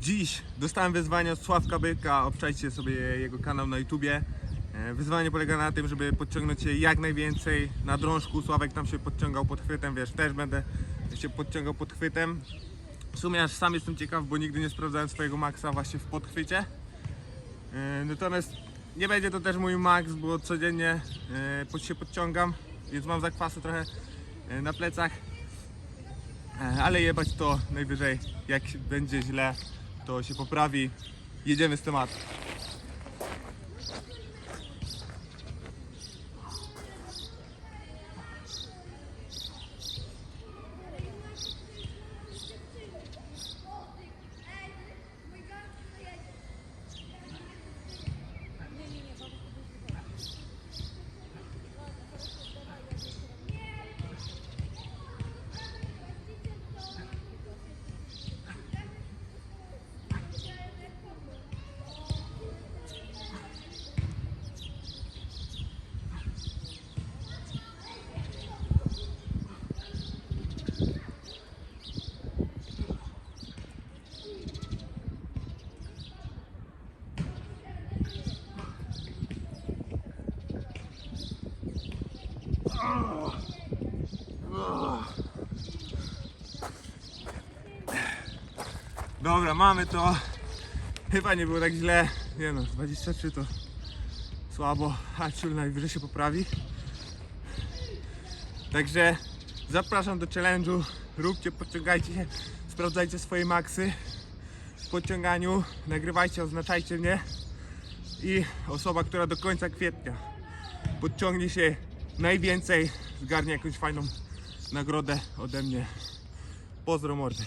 Dziś dostałem wyzwanie od Sławka Byka, obczajcie sobie jego kanał na YouTubie. E, Wyzwanie polega na tym, żeby podciągnąć się jak najwięcej na drążku. Sławek tam się podciągał pod chwytem, wiesz, też będę się podciągał pod chwytem. W sumie aż sam jestem ciekaw, bo nigdy nie sprawdzałem swojego maksa właśnie w podchwycie. E, Natomiast nie będzie to też mój max, bo codziennie e, się podciągam, więc mam zakwasy trochę na plecach. Ale jebać to najwyżej, jak będzie źle, to się poprawi. Jedziemy z tematu. Dobra, mamy to. Chyba nie było tak źle. Nie no, 23 to słabo, a najwyżej się poprawi. Także zapraszam do challenge'u. Róbcie, podciągajcie się, sprawdzajcie swoje maksy w podciąganiu, nagrywajcie, oznaczajcie mnie i osoba, która do końca kwietnia podciągnie się najwięcej, zgarnie jakąś fajną nagrodę ode mnie. Pozdro mordy.